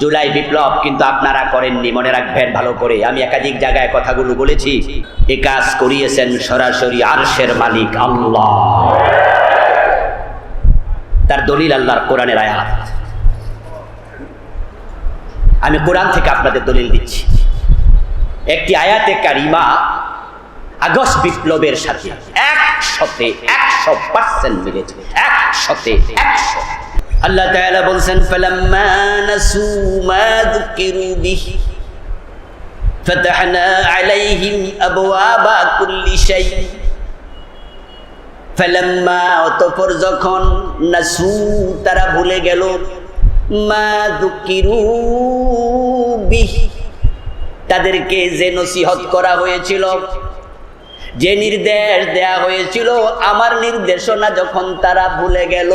জুলাই বিপ্লব কিন্তু আপনারা করেননি, মনে রাখবেন ভালো করে। আমি একাধিক জায়গায় কথাগুলো বলেছি। এ কাজ করিয়েছেন সরাসরি আরশের মালিক আল্লাহ। তার দলিল আল্লাহর কোরআনের আয়াত। আমি কোরআন থেকে আপনাদের দলিল দিচ্ছি। একটি আয়াতে কারিমা আগস্ট বিপ্লবের সাথে একশতে একশো পার্সেন্ট মিলেছে। একশতে একশো। আল্লাহ তাআলা বলেন ফালাম্মা নাসু মা যুকিরু বিহি। ফাতাহনা আলাইহিম আবওয়াবা কুল্লি শাই ফালাম্মা, অতঃপর যখন নাসু, তারা ভুলে গেল, মা যুকিরু বিহি। তাদেরকে যে নসিহত করা হয়েছিল, যে নির্দেশ দেয়া হয়েছিল, আমার নির্দেশনা যখন তারা ভুলে গেল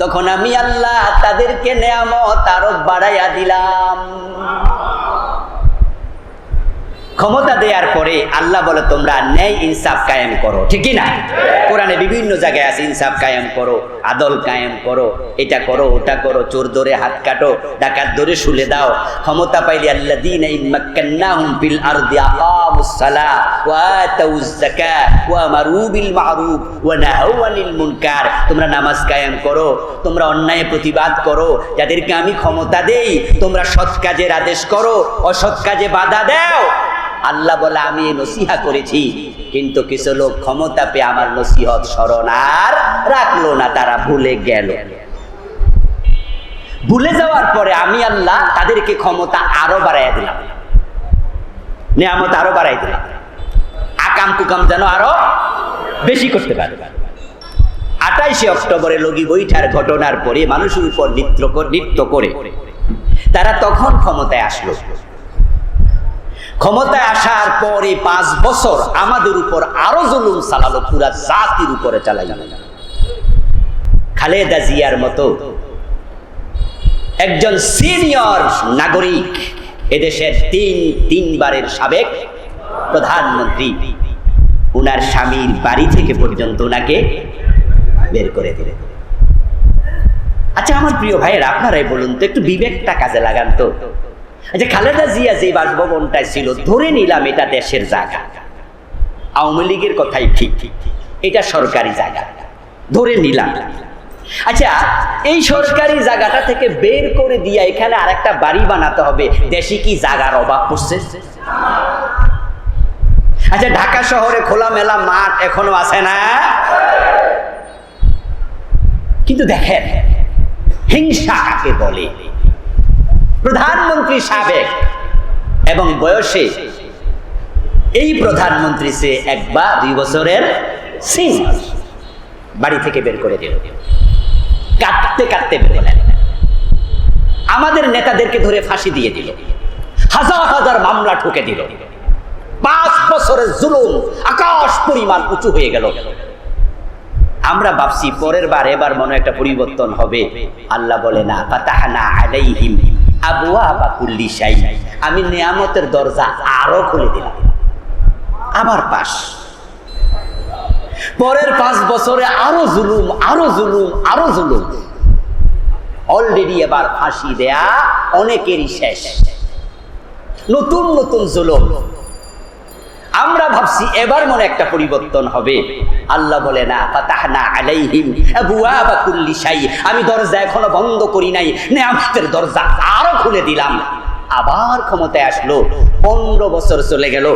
তখন আমি আল্লাহ তাদেরকে নেয়ামত আরও বাড়াইয়া দিলাম। ক্ষমতা দেওয়ার পরে আল্লাহ বলে, তোমরা ন্যায় ইনসাফ কায়েম করো। ঠিকই না কোরআনে বিভিন্ন জায়গায় আছে, ইনসাফ কায়েম করো, আদল কায়েম করো, এটা করো, ওটা করো, চোর ধরে হাত কাটো, ডাকাত ধরে শুলে দাও, ক্ষমতা পাইলে আল্লাহ দিন ফিল আরদি আকামুস সালাহ ওয়া আতাউজ যাকাত ওয়া আমারু বিল মারুফ ওয়া নাহাউ আনিল মুনকার। তোমরা নামাজ কায়েম করো, তোমরা অন্যায় প্রতিবাদ করো, যাদেরকে আমি ক্ষমতা দেই, তোমরা সৎ কাজের আদেশ করো, অসৎ কাজে বাধা দাও। আল্লাহ বলে, আমি নসিহা করেছি, কিন্তু কিছু লোক ক্ষমতা পেয়ে আমার নসিহত স্মরণ আর রাখল না, তারা ভুলে গেল। ভুলে যাওয়ার পরে আমি আল্লাহ তাদেরকে ক্ষমতা আরও বাড়াইয়া দিলাম। নিয়ামত আরও বাড়াই দিলাম। আকাম কুকাম যেন আরও বেশি করতে পারে। আঠাইশে অক্টোবরে লগি বৈঠার ঘটনার পরে মানুষের উপর নৃত্য নৃত্য করে, তারা তখন ক্ষমতায় আসলো। ক্ষমতায় আসার পরে পাঁচ বছর আমাদের উপর আরও জুলুম চালালো, পুরা জাতির উপরে চালাই খালেদা জিয়ার মতো একজন সিনিয়র নাগরিক এদেশের তিন, তিনবারের সাবেক প্রধানমন্ত্রী, উনার স্বামীর বাড়ি থেকে পর্যন্ত ওনাকে বের করে দিলেন। আচ্ছা আমার প্রিয় ভাইয়ের, আপনারাই বলুন তো, একটু বিবেকটা কাজে লাগান তো। আচ্ছা খালেদা জিয়া যে বাসভবনটায় ছিল, ধরে নিলাম এটা দেশের জায়গা। আওয়ামী লীগের কথাই ঠিক, এটা সরকারি জায়গা। ধরে নিলাম। আচ্ছা এই সরকারি জায়গাটা থেকে বের করে দিয়ে এখানে আরেকটা বাড়ি বানাতে হবে, দেশে কি জায়গার অভাব পড়ছে? আচ্ছা ঢাকা শহরে খোলামেলা মাঠ এখনও আছে না? কিন্তু দেখেন, হিংসা কাকে বলে? প্রধানমন্ত্রী সাবেক এবং বয়সে এই প্রধানমন্ত্রী সে একবার দুই বছরের সিনিয়র বাড়ি থেকে বের করে দিল। কাঁদতে কাঁদতে বের হলেন। আমাদের নেতাদেরকে ধরে ফাঁসি দিয়ে দিল। হাজার হাজার মামলা ঠুকে দিল। পাঁচ বছরের জুলুম আকাশ পরিমাণ উঁচু হয়ে গেল। আমরা ভাবছি পরের বার এবার মনে একটা পরিবর্তন হবে। আল্লাহ বলে, না আলাইহিম আবওয়াবা কুল্লি শাই। আমি নিয়ামতের দরজা আরও খুলে দিলাম। আবার পাশ। পরের পাঁচ বছরে আরও জুলুম আরও জুলুম আরও জুলুম। অলরেডি এবার ফাঁসি দেয়া অনেকেরই শেষ। নতুন নতুন জুলুম। আমরা ভাবছি এবার মনে একটা পরিবর্তন হবে। আল্লাহ বলে, না আমি দরজা এখনও বন্ধ করি নাই, নিয়ামতের দরজা আরও খুলে দিলাম। আবার ক্ষমতায় আসলো, পনেরো বছর চলে গেল।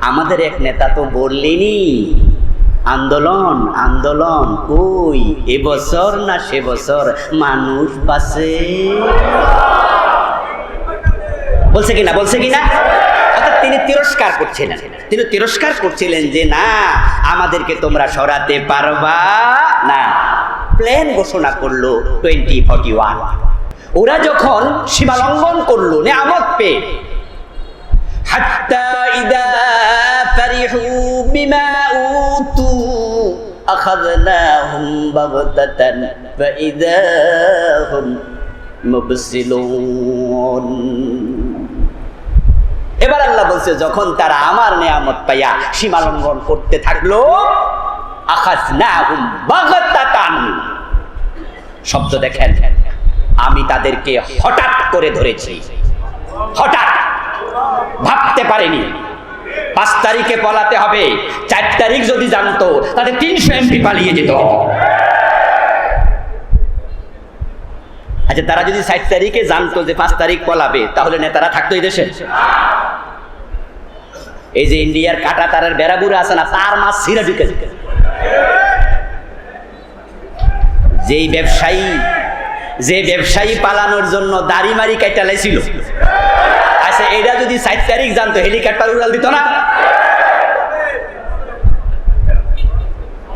আমাদের এক নেতা তো বললেনি, আন্দোলন আন্দোলন, কই? এবছর না সে বছর মানুষ বাসে বলছে কিনা বলছে কিনা? তিরস্কার করছিলেন। তিনি তিরস্কার করছিলেন যে, না, আমাদেরকে তোমরা সরাতে পারবা না। প্ল্যান ঘোষণা করল টোয়েন্টি ফর্টি ওয়ান ওরা যখন সীমা লঙ্ঘন করল, নেয়ামত পেয়ে। হাত্তা এবার আল্লাহ বলছে, যখন তারা আমার নেয়ামত পাইয়া সীমা লঙ্ঘন করতে থাকল আখাযনাহুম বাগতাতান। শব্দ দেখেন, আমি তাদেরকে হঠাৎ করে ধরেছি। হঠাৎ। ভাবতে পারেনি। পাঁচ তারিখে পলাতে হবে, চার তারিখ যদি জানতো তাদের তিনশো এমপি পালিয়ে যেত। আচ্ছা তারা যদি ষাট তারিখে জানতো যে পাঁচ তারিখ পলাবে, তাহলে নেতারা থাকতো এই দেশে? এই যে ইন্ডিয়ার কাটা তারের বেড়াবুড়ে আছে না, তার মাছ ছিঁড়ে ঢুকে যেত। যেই ব্যবসায়ী, যে ব্যবসায়ী পালানোর জন্য দাড়ি মারি কাইটা লাইছিল আচ্ছা এটা যদি ষাট তারিখ জানতো, হেলিকপ্টার উড়াল দিত না?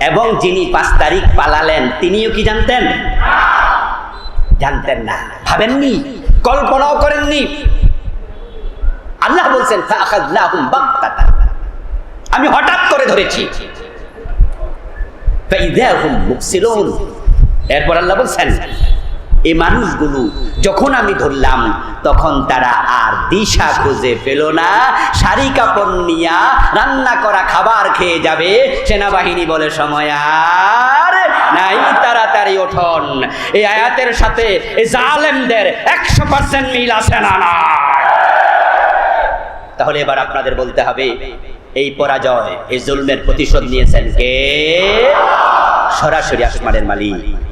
এবং যিনি পাঁচ তারিখ পালালেন, তিনিও কি জানতেন? জানতেন না। ভাবেননি? কল্পনাও করেননি? আল্লাহ বলছেন আমি হঠাৎ করে ধরেছি। এরপর আল্লাহ বলছেন এই মানুষগুলো যখন আমি ধরলাম, তখন তারা আর দিশা খুঁজে পেল না। শাড়ি কাপড় নিয়া রান্না করা খাবার খেয়ে যাবে। সেনাবাহিনী বলে, সময় আর নাই, তাড়াতাড়ি ওঠন। এই আয়াতের সাথে এই জালেমদের একশো পার্সেন্ট মিল আছে না না তাহলে এবার আপনাদের বলতে হবে, এই পরাজয়, এই জুলমের প্রতিশোধ নিয়েছেন কে? সরাসরি আসমানের মালিক।